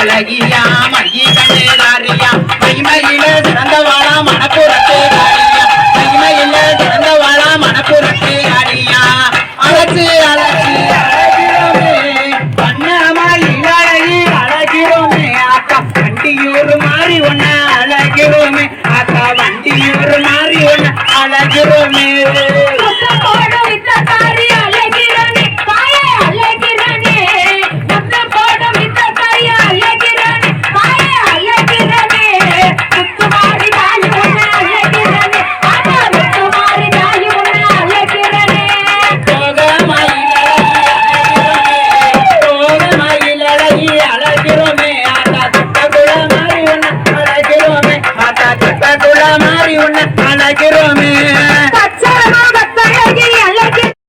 அழகியா மகி கண்ணேதாரியா மகிமையில சிறந்தவாளா மனப்புறத்தே அடியா மகிமையில சிறந்தவாளா மனப்புறத்தே அடியா அழகு அழகு மாறி ஒன்ன அழகிறோமே. அக்கா வண்டியூர் மாறி ஒன்ன அழகிறோமே.